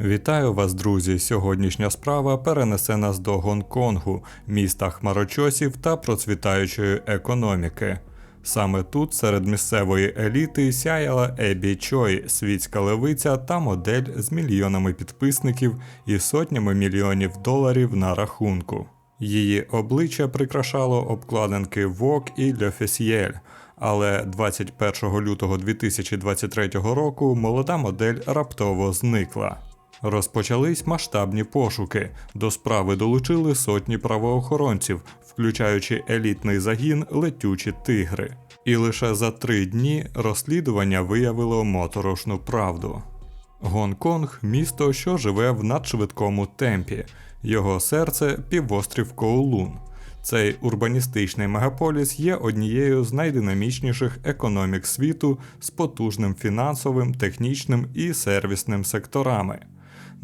Вітаю вас, друзі! Сьогоднішня справа перенесе нас до Гонконгу, міста хмарочосів та процвітаючої економіки. Саме тут, серед місцевої еліти, сяяла Ебі Чой, світська левиця та модель з мільйонами підписників і сотнями мільйонів доларів на рахунку. Її обличчя прикрашало обкладинки Vogue і Le Officiel, але 21 лютого 2023 року молода модель раптово зникла. Розпочались масштабні пошуки. До справи долучили сотні правоохоронців, включаючи елітний загін летючі тигри. І лише за три дні розслідування виявило моторошну правду. Гонконг місто, що живе в надшвидкому темпі. Його серце півострів Коулун. Цей урбаністичний мегаполіс є однією з найдинамічніших економік світу з потужним фінансовим, технічним і сервісним секторами.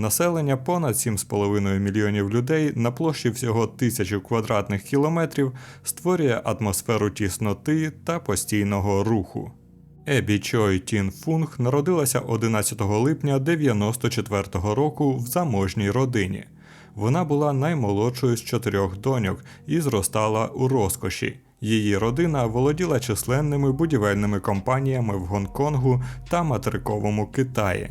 Населення понад 7,5 мільйонів людей на площі всього тисячу квадратних кілометрів створює атмосферу тісноти та постійного руху. Ебі Чой Тін Фунг народилася 11 липня 94-го року в заможній родині. Вона була наймолодшою з чотирьох доньок і зростала у розкоші. Її родина володіла численними будівельними компаніями в Гонконгу та материковому Китаї.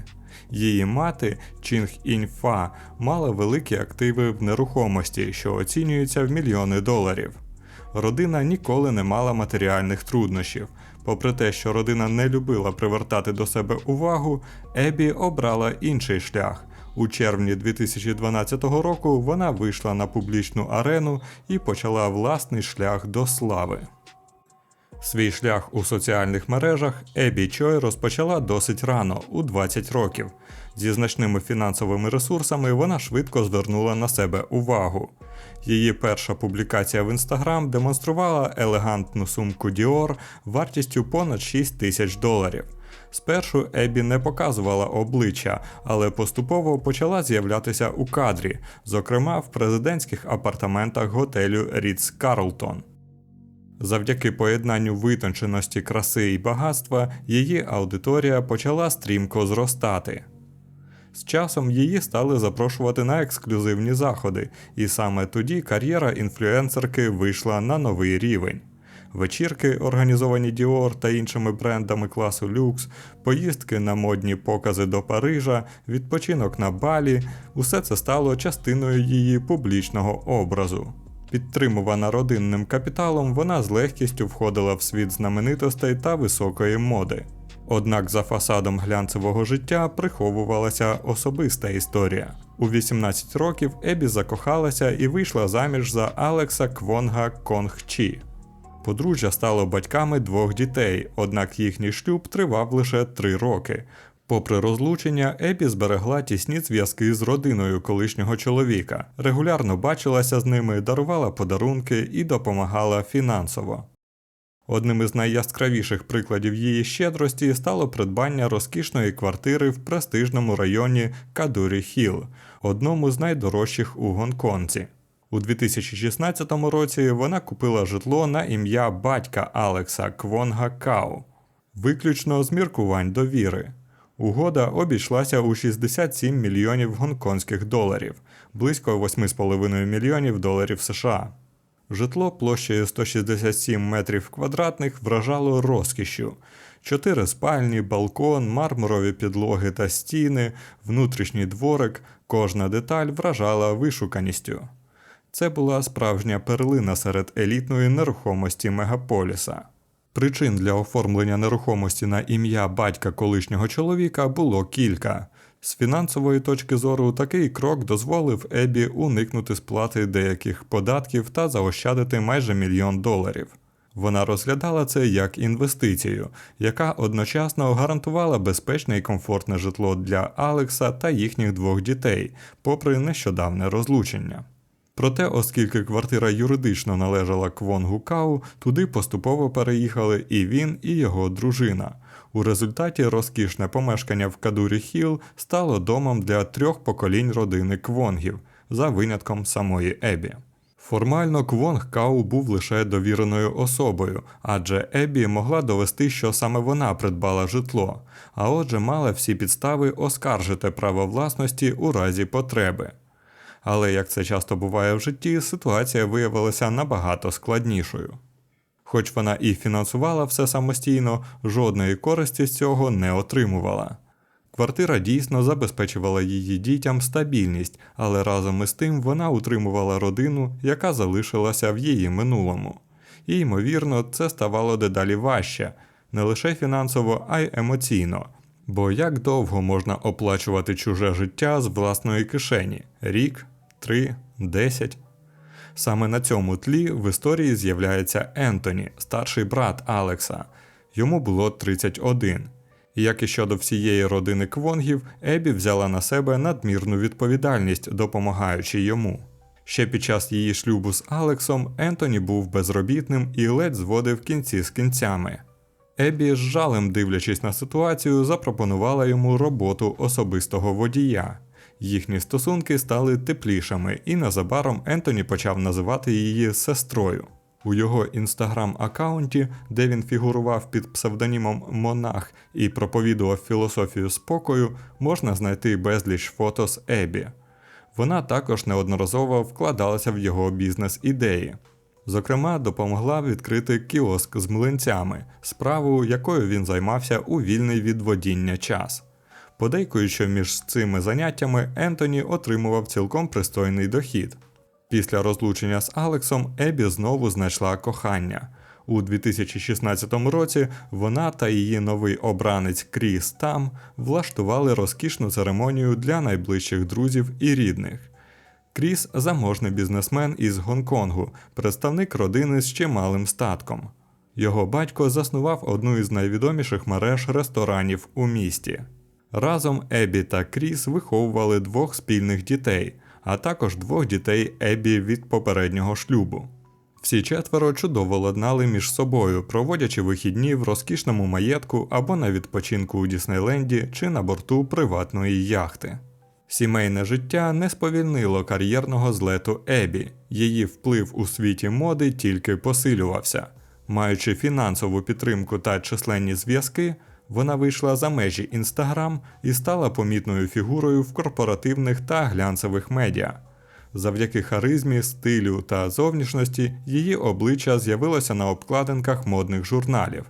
Її мати Чінг Іньфа мала великі активи в нерухомості, що оцінюються в мільйони доларів. Родина ніколи не мала матеріальних труднощів. Попри те, що родина не любила привертати до себе увагу, Ебі обрала інший шлях. У червні 2012 року вона вийшла на публічну арену і почала власний шлях до слави. Свій шлях у соціальних мережах Ебі Чой розпочала досить рано, у 20 років. Зі значними фінансовими ресурсами вона швидко звернула на себе увагу. Її перша публікація в Instagram демонструвала елегантну сумку Dior вартістю понад 6 тисяч доларів. Спершу Ебі не показувала обличчя, але поступово почала з'являтися у кадрі, зокрема в президентських апартаментах готелю Ріц Карлтон. Завдяки поєднанню витонченості краси і багатства її аудиторія почала стрімко зростати. З часом її стали запрошувати на ексклюзивні заходи, і саме тоді кар'єра інфлюенсерки вийшла на новий рівень. Вечірки, організовані Dior та іншими брендами класу люкс, поїздки на модні покази до Парижа, відпочинок на балі усе це стало частиною її публічного образу. Підтримувана родинним капіталом, вона з легкістю входила в світ знаменитостей та високої моди. Однак за фасадом глянцевого життя приховувалася особиста історія. У 18 років Ебі закохалася і вийшла заміж за Алекса Квонга Конгчі. Подружжя стало батьками двох дітей, однак їхній шлюб тривав лише три роки. Попри розлучення, Ебі зберегла тісні зв'язки з родиною колишнього чоловіка, регулярно бачилася з ними, дарувала подарунки і допомагала фінансово. Одним із найяскравіших прикладів її щедрості стало придбання розкішної квартири в престижному районі Кадурі Хіл, одному з найдорожчих у Гонконзі. У 2016 році вона купила житло на ім'я батька Алекса Квонга Кау, виключно з міркувань довіри. Угода обійшлася у 67 мільйонів гонконгських доларів, близько 8,5 мільйонів доларів США. Житло площею 167 метрів квадратних вражало розкішю. Чотири спальні, балкон, мармурові підлоги та стіни, внутрішній дворик, кожна деталь вражала вишуканістю. Це була справжня перлина серед елітної нерухомості мегаполіса. Причин для оформлення нерухомості на ім'я батька колишнього чоловіка було кілька. З фінансової точки зору такий крок дозволив Ебі уникнути сплати деяких податків та заощадити майже мільйон доларів. Вона розглядала це як інвестицію, яка одночасно гарантувала безпечне і комфортне житло для Алекса та їхніх двох дітей, попри нещодавне розлучення. Проте, оскільки квартира юридично належала Квонгу Кау, туди поступово переїхали і він, і його дружина. У результаті розкішне помешкання в Кадурі Хіл стало домом для трьох поколінь родини Квонгів, за винятком самої Ебі. Формально Квонг Кау був лише довіреною особою, адже Ебі могла довести, що саме вона придбала житло, а отже мала всі підстави оскаржити право власності у разі потреби. Але як це часто буває в житті, ситуація виявилася набагато складнішою. Хоч вона і фінансувала все самостійно, жодної користі з цього не отримувала. Квартира дійсно забезпечувала її дітям стабільність, але разом із тим вона утримувала родину, яка залишилася в її минулому. І, ймовірно, це ставало дедалі важче, не лише фінансово, а й емоційно. Бо як довго можна оплачувати чуже життя з власної кишені? Рік, три, десять? Саме на цьому тлі в історії з'являється Ентоні, старший брат Алекса. Йому було 31. І як і щодо всієї родини Квонгів, Ебі взяла на себе надмірну відповідальність, допомагаючи йому. Ще під час її шлюбу з Алексом Ентоні був безробітним і ледь зводив кінці з кінцями. Ебі, з жалем дивлячись на ситуацію, запропонувала йому роботу особистого водія. Їхні стосунки стали теплішими, і незабаром Ентоні почав називати її сестрою. У його інстаграм-аккаунті, де він фігурував під псевдонімом Монах і проповідував філософію спокою, можна знайти безліч фото з Ебі. Вона також неодноразово вкладалася в його бізнес-ідеї. Зокрема, допомогла відкрити кіоск з млинцями, справу, якою він займався у вільний від водіння час. Подейкують, що між цими заняттями Ентоні отримував цілком пристойний дохід. Після розлучення з Алексом Ебі знову знайшла кохання. У 2016 році вона та її новий обранець Кріс Там влаштували розкішну церемонію для найближчих друзів і рідних. Кріс заможний бізнесмен із Гонконгу, представник родини з чималим статком. Його батько заснував одну із найвідоміших мереж ресторанів у місті. Разом Ебі та Кріс виховували двох спільних дітей, а також двох дітей Ебі від попереднього шлюбу. Всі четверо чудово ладнали між собою, проводячи вихідні в розкішному маєтку або на відпочинку у Діснейленді чи на борту приватної яхти. Сімейне життя не сповільнило кар'єрного злету Ебі, її вплив у світі моди тільки посилювався. Маючи фінансову підтримку та численні зв'язки, вона вийшла за межі Інстаграм і стала помітною фігурою в корпоративних та глянцевих медіа. Завдяки харизмі, стилю та зовнішності її обличчя з'явилося на обкладинках модних журналів.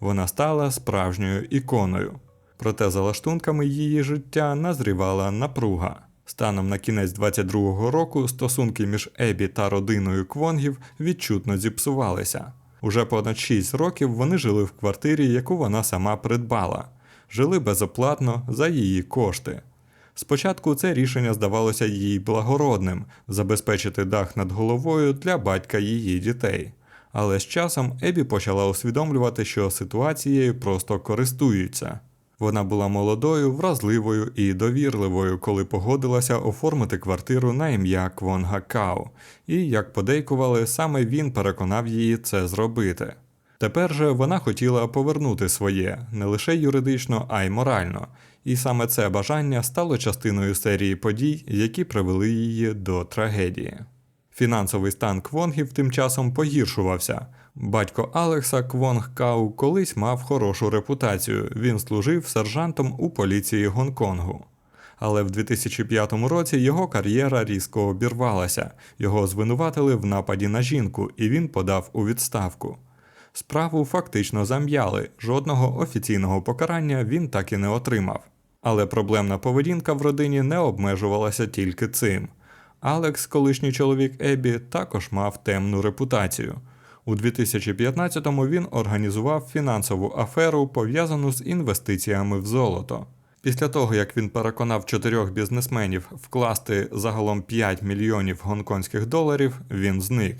Вона стала справжньою іконою. Проте за лаштунками її життя назрівала напруга. Станом на кінець 22-го року стосунки між Ебі та родиною Квонгів відчутно зіпсувалися. Уже понад 6 років вони жили в квартирі, яку вона сама придбала, жили безоплатно за її кошти. Спочатку це рішення здавалося їй благородним забезпечити дах над головою для батька її дітей. Але з часом Ебі почала усвідомлювати, що ситуацією просто користуються. Вона була молодою, вразливою і довірливою, коли погодилася оформити квартиру на ім'я Квонга Као, і, як подейкували, саме він переконав її це зробити. Тепер же вона хотіла повернути своє не лише юридично, а й морально, і саме це бажання стало частиною серії подій, які привели її до трагедії. Фінансовий стан Квонгів тим часом погіршувався. Батько Алекса Квонг Кау колись мав хорошу репутацію. Він служив сержантом у поліції Гонконгу. Але в 2005 році його кар'єра різко обірвалася. Його звинуватили в нападі на жінку, і він подав у відставку. Справу фактично зам'яли, жодного офіційного покарання він так і не отримав. Але проблемна поведінка в родині не обмежувалася тільки цим. Алекс, колишній чоловік Ебі, також мав темну репутацію. У 2015-му він організував фінансову аферу, пов'язану з інвестиціями в золото. Після того, як він переконав чотирьох бізнесменів вкласти загалом 5 мільйонів гонконгських доларів, він зник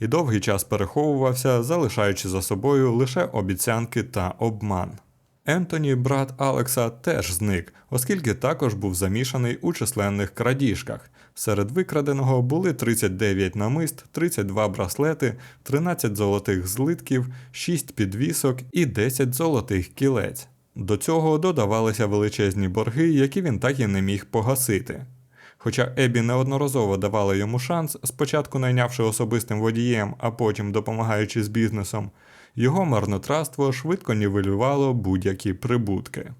і довгий час переховувався, залишаючи за собою лише обіцянки та обман. Ентоні, брат Алекса, теж зник, оскільки також був замішаний у численних крадіжках. Серед викраденого були 39 намист, 32 браслети, 13 золотих злитків, 6 підвісок і 10 золотих кілець. До цього додавалися величезні борги, які він так і не міг погасити. Хоча Ебі неодноразово давала йому шанс, спочатку найнявши особистим водієм, а потім допомагаючи з бізнесом, його марнотратство швидко нівелювало будь-які прибутки.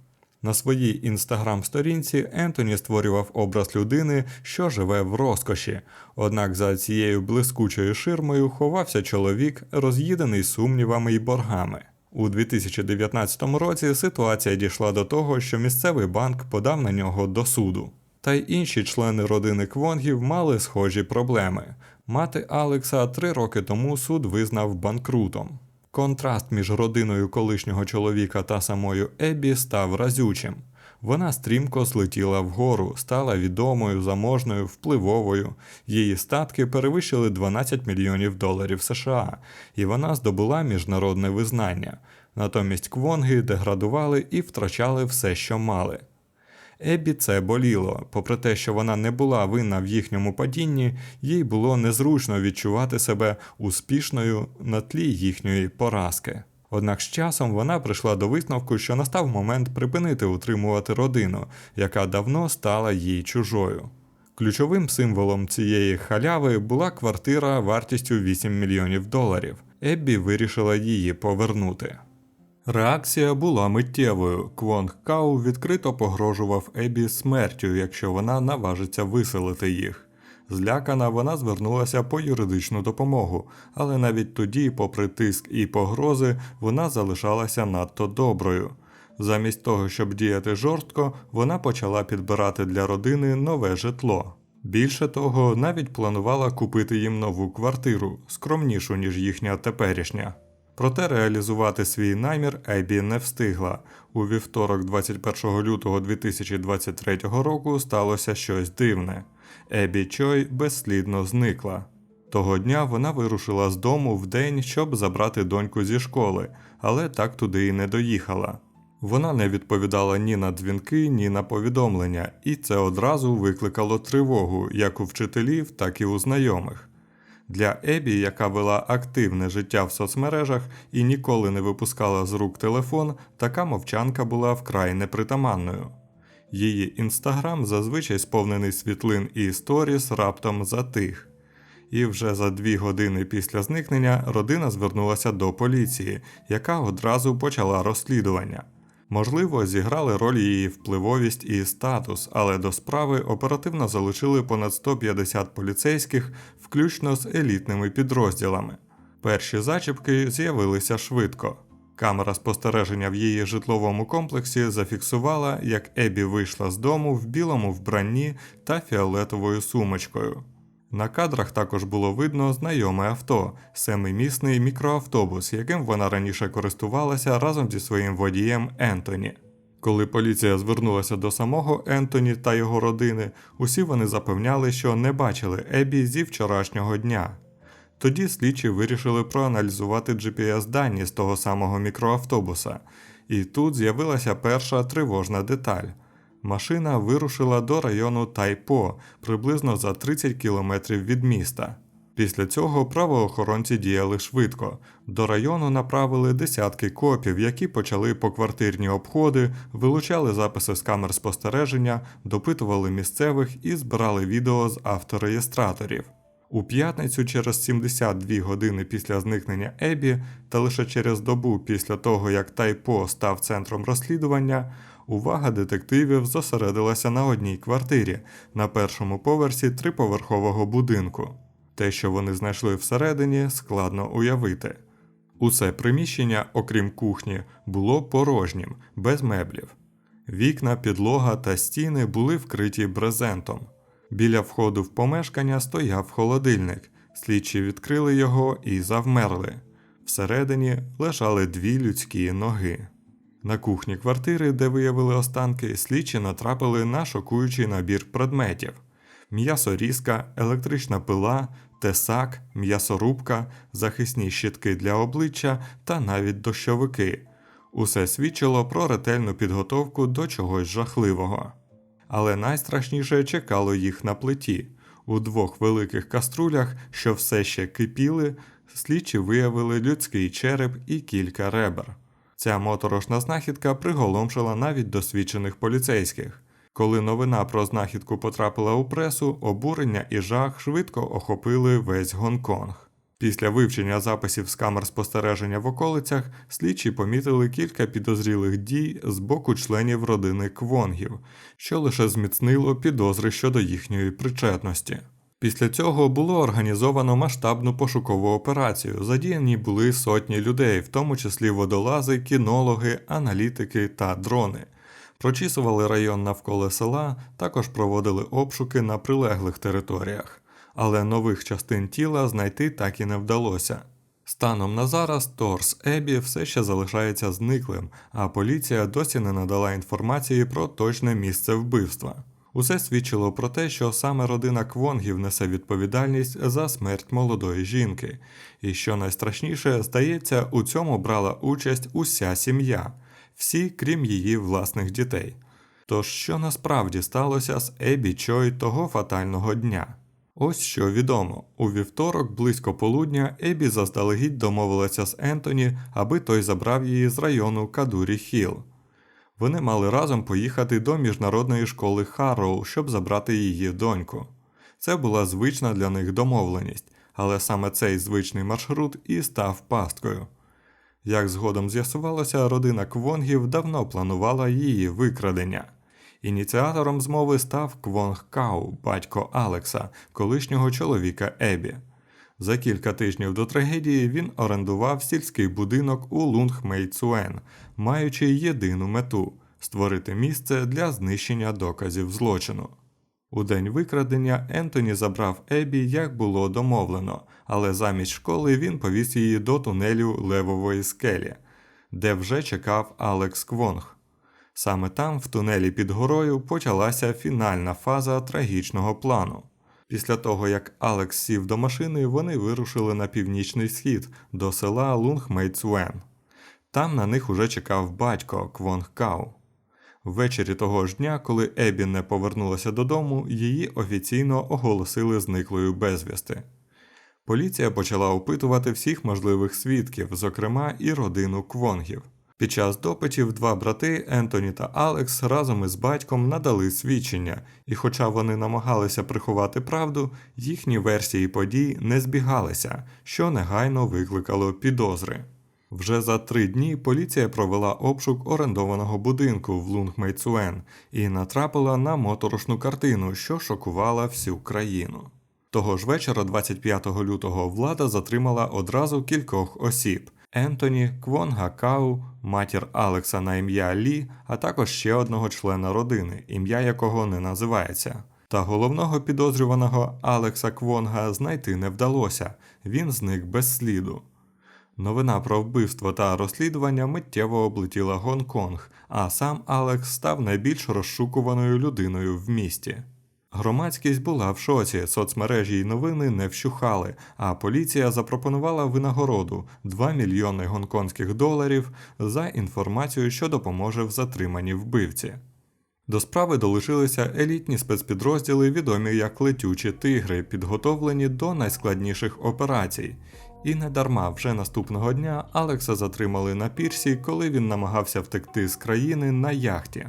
На своїй інстаграм-сторінці Ентоні створював образ людини, що живе в розкоші. Однак за цією блискучою ширмою ховався чоловік, роз'їдений сумнівами й боргами. У 2019 році ситуація дійшла до того, що місцевий банк подав на нього до суду. Та й інші члени родини Квонгів мали схожі проблеми. Мати Алекса три роки тому суд визнав банкрутом. Контраст між родиною колишнього чоловіка та самою Еббі став разючим. Вона стрімко злетіла вгору, стала відомою, заможною, впливовою. Її статки перевищили 12 мільйонів доларів США, і вона здобула міжнародне визнання. Натомість квонги деградували і втрачали все, що мали. Ебі це боліло. Попри те, що вона не була винна в їхньому падінні, їй було незручно відчувати себе успішною на тлі їхньої поразки. Однак з часом вона прийшла до висновку, що настав момент припинити утримувати родину, яка давно стала їй чужою. Ключовим символом цієї халяви була квартира вартістю 8 мільйонів доларів. Еббі вирішила її повернути. Реакція була миттєвою. Квонг Кау відкрито погрожував Ебі смертю, якщо вона наважиться виселити їх. Злякана, вона звернулася по юридичну допомогу, але навіть тоді, попри тиск і погрози, вона залишалася надто доброю. Замість того, щоб діяти жорстко, вона почала підбирати для родини нове житло. Більше того, навіть планувала купити їм нову квартиру, скромнішу, ніж їхня теперішня. Проте реалізувати свій намір Ебі не встигла. У вівторок, 21 лютого 2023 року, сталося щось дивне. Ебі Чой безслідно зникла. Того дня вона вирушила з дому в день, щоб забрати доньку зі школи, але так туди і не доїхала. Вона не відповідала ні на дзвінки, ні на повідомлення, і це одразу викликало тривогу як у вчителів, так і у знайомих. Для Ебі, яка вела активне життя в соцмережах і ніколи не випускала з рук телефон, така мовчанка була вкрай непритаманною. Її інстаграм, зазвичай сповнений світлин і сторіс, раптом затих. І вже за дві години після зникнення родина звернулася до поліції, яка одразу почала розслідування. Можливо, зіграли роль її впливовість і статус, але до справи оперативно залучили понад 150 поліцейських, включно з елітними підрозділами. Перші зачіпки з'явилися швидко. Камера спостереження в її житловому комплексі зафіксувала, як Ебі вийшла з дому в білому вбранні та фіолетовою сумочкою. На кадрах також було видно знайоме авто, семимісний мікроавтобус, яким вона раніше користувалася разом зі своїм водієм Ентоні. Коли поліція звернулася до самого Ентоні та його родини, усі вони запевняли, що не бачили Ебі зі вчорашнього дня. Тоді слідчі вирішили проаналізувати GPS-дані з того самого мікроавтобуса, і тут з'явилася перша тривожна деталь. Машина вирушила до району Тайпо приблизно за 30 кілометрів від міста. Після цього правоохоронці діяли швидко. До району направили десятки копів, які почали поквартирні обходи, вилучали записи з камер спостереження, допитували місцевих і збирали відео з автореєстраторів. У п'ятницю, через 72 години після зникнення Ебі, та лише через добу після того, як Тайпо став центром розслідування, увага детективів зосередилася на одній квартирі на першому поверсі триповерхового будинку. Те, що вони знайшли всередині, складно уявити. Усе приміщення, окрім кухні, було порожнім, без меблів. Вікна, підлога та стіни були вкриті брезентом. Біля входу в помешкання стояв холодильник. Слідчі відкрили його і завмерли. Всередині лежали дві людські ноги. На кухні квартири, де виявили останки, слідчі натрапили на шокуючий набір предметів: м'ясорізка, електрична пила, тесак, м'ясорубка, захисні щитки для обличчя та навіть дощовики. Усе свідчило про ретельну підготовку до чогось жахливого. Але найстрашніше чекало їх на плиті. У двох великих каструлях, що все ще кипіли, слідчі виявили людський череп і кілька ребер. Ця моторошна знахідка приголомшила навіть досвідчених поліцейських. Коли новина про знахідку потрапила у пресу, обурення і жах швидко охопили весь Гонконг. Після вивчення записів з камер спостереження в околицях слідчі помітили кілька підозрілих дій з боку членів родини Квонгів, що лише зміцнило підозри щодо їхньої причетності. Після цього було організовано масштабну пошукову операцію. Задіяні були сотні людей, в тому числі водолази, кінологи, аналітики та дрони. Прочісували район навколо села, також проводили обшуки на прилеглих територіях, але нових частин тіла знайти так і не вдалося. Станом на зараз торс Ебі все ще залишається зниклим, а поліція досі не надала інформації про точне місце вбивства. Усе свідчило про те, що саме родина Квонгів несе відповідальність за смерть молодої жінки, і що найстрашніше, здається, у цьому брала участь уся сім'я, всі, крім її власних дітей. Тож що насправді сталося з Ебі Чой того фатального дня? Ось що відомо: у вівторок, близько полудня, Ебі заздалегідь домовилася з Ентоні, аби той забрав її з району Кадурі Хіл. Вони мали разом поїхати до міжнародної школи Харроу, щоб забрати її доньку. Це була звична для них домовленість, але саме цей звичний маршрут і став пасткою. Як згодом з'ясувалося, родина Квонгів давно планувала її викрадення. Ініціатором змови став Квонг Кау, батько Алекса, колишнього чоловіка Ебі. За кілька тижнів до трагедії він орендував сільський будинок у Лунгмейцуен, маючи єдину мету створити місце для знищення доказів злочину. У день викрадення Ентоні забрав Ебі, як було домовлено, але замість школи він повіз її до тунелю Левової скелі, де вже чекав Алекс Квонг. Саме там, в тунелі під горою, почалася фінальна фаза трагічного плану. Після того, як Алекс сів до машини, вони вирушили на північний схід до села Лунгмейцуен. Там на них уже чекав батько Квонг Кау. Ввечері того ж дня, коли Ебі не повернулася додому, її офіційно оголосили зниклою безвісти. Поліція почала опитувати всіх можливих свідків, зокрема і родину Квонгів. Під час допитів два брати Ентоні та Алекс разом із батьком надали свідчення, і хоча вони намагалися приховати правду, їхні версії подій не збігалися, що негайно викликало підозри. Вже за три дні поліція провела обшук орендованого будинку в Лунгмейцуен і натрапила на моторошну картину, що шокувала всю країну. Того ж вечора, 25 лютого, влада затримала одразу кількох осіб: Ентоні, Квонга Кау, матір Алекса на ім'я Лі, а також ще одного члена родини, ім'я якого не називається. Та головного підозрюваного Алекса Квонга знайти не вдалося, він зник без сліду. Новина про вбивство та розслідування миттєво облетіла Гонконг, а сам Алекс став найбільш розшукуваною людиною в місті. Громадськість була в шоці, соцмережі й новини не вщухали, а поліція запропонувала винагороду 2 мільйони гонконгських доларів за інформацію, що допоможе в затриманні вбивці. До справи долучилися елітні спецпідрозділи, відомі як летючі тигри, підготовлені до найскладніших операцій. І недарма вже наступного дня Алекса затримали на пірсі, коли він намагався втекти з країни на яхті.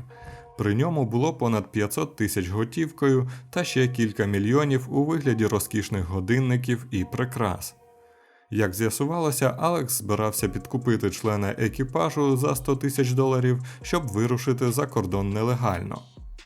При ньому було понад 500 тисяч готівкою та ще кілька мільйонів у вигляді розкішних годинників і прикрас. Як з'ясувалося, Алекс збирався підкупити члена екіпажу за 100 тисяч доларів, щоб вирушити за кордон нелегально.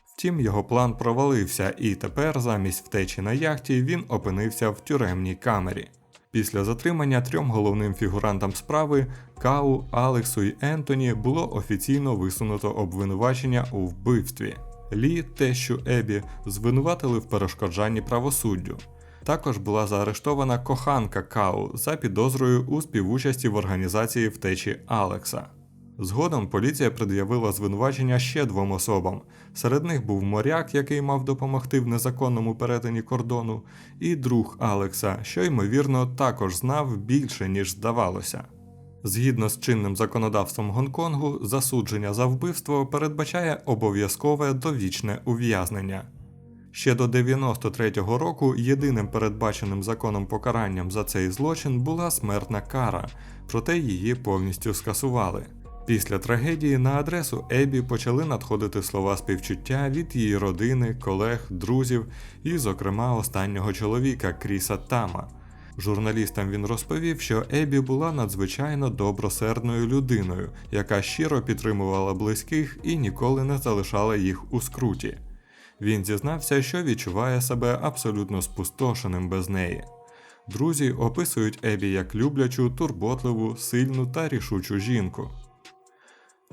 Втім, його план провалився, і тепер, замість втечі на яхті, він опинився в тюремній камері. Після затримання трьом головним фігурантам справи Кау, Алексу і Ентоні було офіційно висунуто обвинувачення у вбивстві. Лі, тещу Ебі, звинуватили в перешкоджанні правосуддю. Також була заарештована коханка Кау за підозрою у співучасті в організації втечі Алекса. Згодом поліція пред'явила звинувачення ще двом особам. Серед них був моряк, який мав допомогти в незаконному перетині кордону, і друг Алекса, що ймовірно також знав більше, ніж здавалося. Згідно з чинним законодавством Гонконгу, засудження за вбивство передбачає обов'язкове довічне ув'язнення. Ще до 93-го року єдиним передбаченим законом покаранням за цей злочин була смертна кара, проте її повністю скасували. Після трагедії на адресу Ебі почали надходити слова співчуття від її родини, колег, друзів і, зокрема, останнього чоловіка Кріса Тама. Журналістам він розповів, що Ебі була надзвичайно добросердною людиною, яка щиро підтримувала близьких і ніколи не залишала їх у скруті. Він зізнався, що відчуває себе абсолютно спустошеним без неї. Друзі описують Ебі як люблячу, турботливу, сильну та рішучу жінку.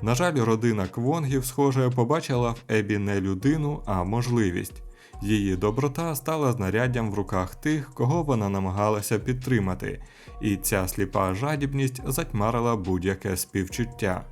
На жаль, родина Квонгів, схоже, побачила в Ебі не людину, а можливість. Її доброта стала знаряддям в руках тих, кого вона намагалася підтримати, і ця сліпа жадібність затьмарила будь-яке співчуття.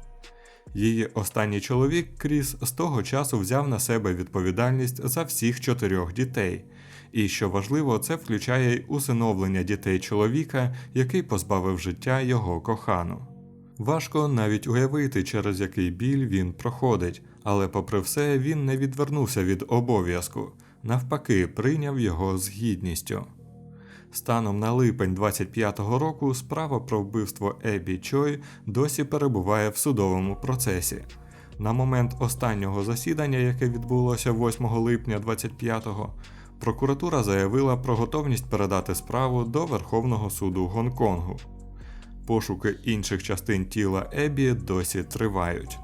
Її останній чоловік Кріс з того часу взяв на себе відповідальність за всіх чотирьох дітей, і що важливо, це включає й усиновлення дітей чоловіка, який позбавив життя його кохану. Важко навіть уявити, через який біль він проходить, але попри все він не відвернувся від обов'язку, навпаки, прийняв його з гідністю. Станом на липень 25-го року справа про вбивство Ебі Чой досі перебуває в судовому процесі. На момент останнього засідання, яке відбулося 8 липня 25-го, прокуратура заявила про готовність передати справу до Верховного суду Гонконгу. Пошуки інших частин тіла Ебі досі тривають.